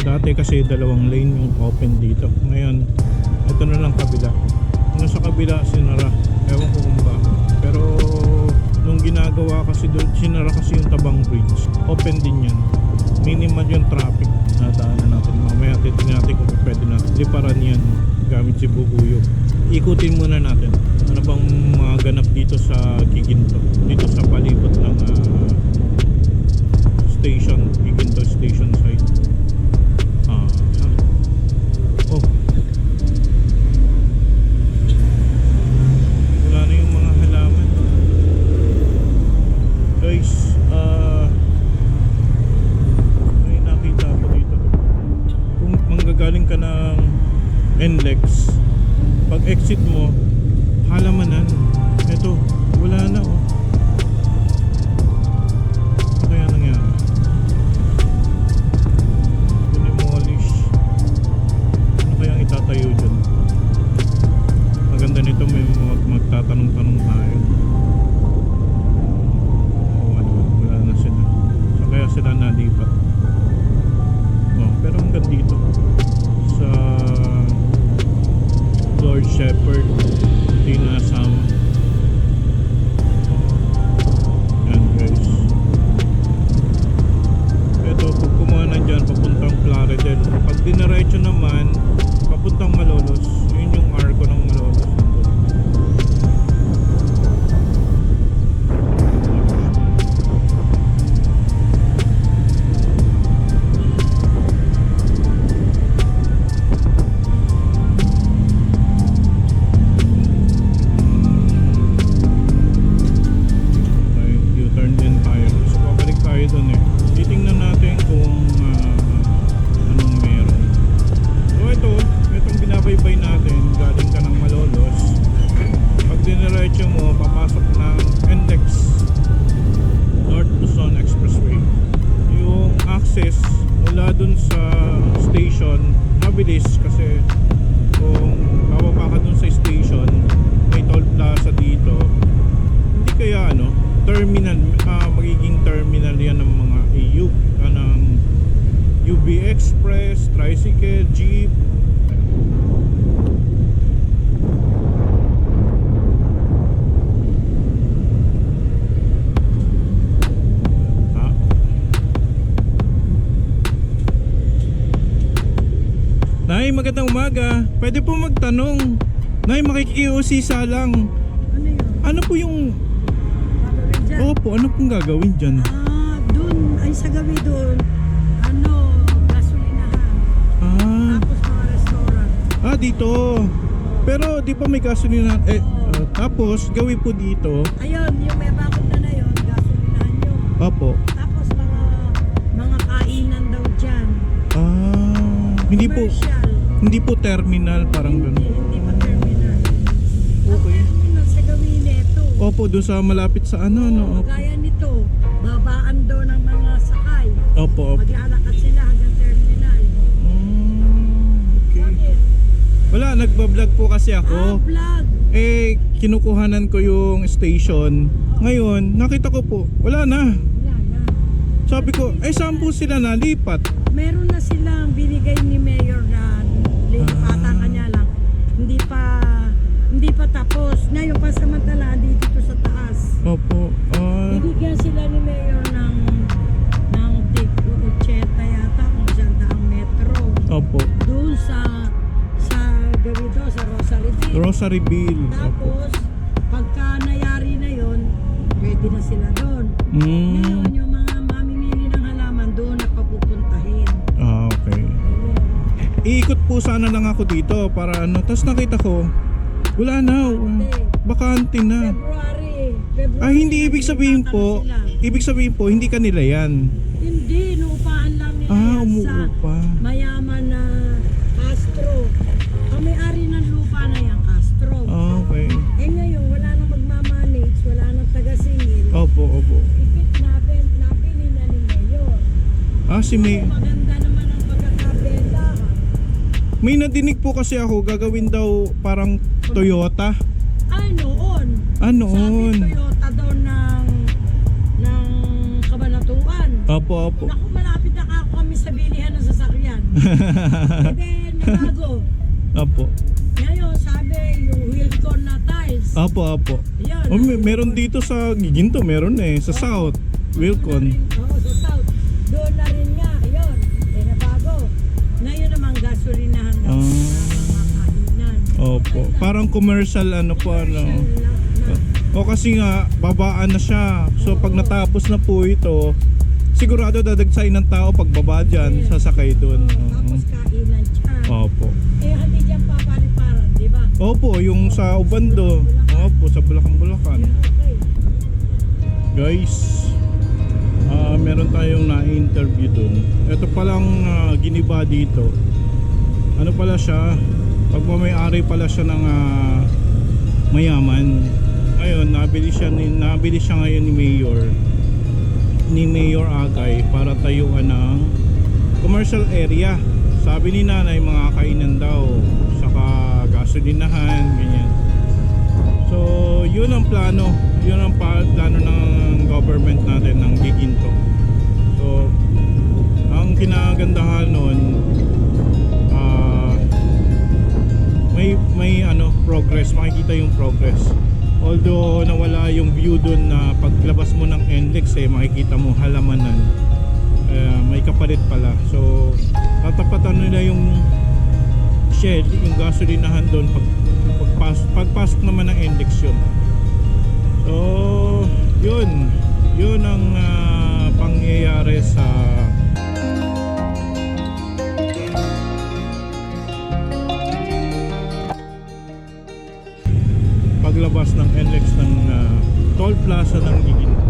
Dati kasi dalawang lane yung open dito. Ngayon, ito na lang kabila. Yung sa kabila, sinara. Ewan ko kung ba. Pero nung ginagawa kasi doon, sinara kasi yung tabang bridge. Open din yan. Minimal yung traffic. Nadaanan natin. Mamaya titignan natin kung pwede natin. Liparan yan gamit si Buguyo. Ikutin muna natin. Ano bang mga ganap dito sa Kiginto? Dito sa palibot ng ah, station, Kiginto station site. Ah, ah. oh. Wala na yung mga halaman. Guys, ah may nakita ako dito. Kung manggagaling ka ng NLEX, pag exit mo, halamanan. Ito, wala na oh. Dinaretso naman, papuntang Malolos. Station, mabilis kasi kung bababa ka dun sa station, may toll plaza dito, hindi kaya ano, terminal, ah, magiging terminal yan ng mga AU, ah, ng UB Express, tricycle, jeep. Nay, magandang umaga. Pwede po magtanong. Nay, makikiusisa lang. Ano yun? Ano po yung... Gagawin dyan? Opo, ano pong gagawin dyan? Ah, dun, ay sa gabi dun, ano, gasolinahan. Ah, Tapos mga restaurant. ah dito. Pero di pa may gasolina. Eh, ah, tapos gawin po dito. Ayun, yung may bakod na na yun, gasolinahan yun. Opo. Tapos mga, mga kainan daw dyan. Ah, hindi po Commercial. Hindi po terminal parang ganun. hindi pa terminal. Okay. Ang terminal sa gawin nito. Opo, doon sa malapit sa ano ano. Opo. Gaya nito, babaan daw ng mga sakay. Opo. opo. Maglalakad sila hanggang terminal. Ah, okay. Wala, nagbablog po kasi Ah, ako. vlog. Eh, kinukuhanan ko yung station. Ngayon, nakita ko po, wala na. Wala na. Sabi ko, eh saan po sila nalipat? meron na silang Rosary Beach. Rosary Bill. Tapos pagka nayari na yon, pwede na sila doon. Mm. Ngayon yung mga mamimili ng halaman doon na papupuntahin. Ah, okay. Iikot po sana lang ako dito para ano. Tapos nakita ko, wala na. Bakante na. February. February. Ah, hindi ibig sabihin po, ibig sabihin po, hindi kanila yan. Ah, si May... May nadinig po kasi ako, gagawin daw parang Toyota. Ay, noon. Ah, noon. Sabi Toyota daw ng, ng kabanatuan. Opo, opo. Naku, malapit na ako kami sa bilihan ng sasakyan. And then, bago. Opo. Ngayon, sabi, yung Wilcon na tiles. Opo, opo. Yan. Oh, may, meron dito sa Giginto, meron eh. Sa South, Wilcon. Oo, sa Doon na rin nga, yun. Eh, nabago. Ngayon naman, gasolinahan na. Ah. mga. Opo. Parang commercial ano po ano. O kasi nga, babaan na siya. So pag natapos na po ito, sigurado dadagsayin ng tao pagbaba dyan, sasakay dun. Tapos kainan siya. Opo. Eh, hindi dyan papaliparan, di ba? Opo, yung sa Ubando. Opo, sa Bulacan-Bulacan. Guys, ah meron tayong na-interview dun. Ito palang ah, giniba dito. Ano pala siya? Pagmamayari pala siya ng ah, mayaman. Ngayon, nabili siya, ni, nabili siya ngayon ni Mayor ni Mayor Agay para tayuan ng commercial area. Sabi ni nanay mga kainan daw, saka gasolinahan, ganyan. So, yun ang plano. Yun ang plano ng government natin ng Giginto. So, ang kinagandahan nun, ah, may may ano progress, makikita yung progress. Although nawala yung view dun na paglabas mo ng NLEX eh, makikita mo halamanan. Eh, may kapalit pala. So, tatapatan nila yung shed, yung gasolinahan doon pag pagpas, pagpasok naman ng index yun. So, yun. Yun ang ah, pangyayari sa paglabas ng NLEX ng ah, toll plaza ng Gigin.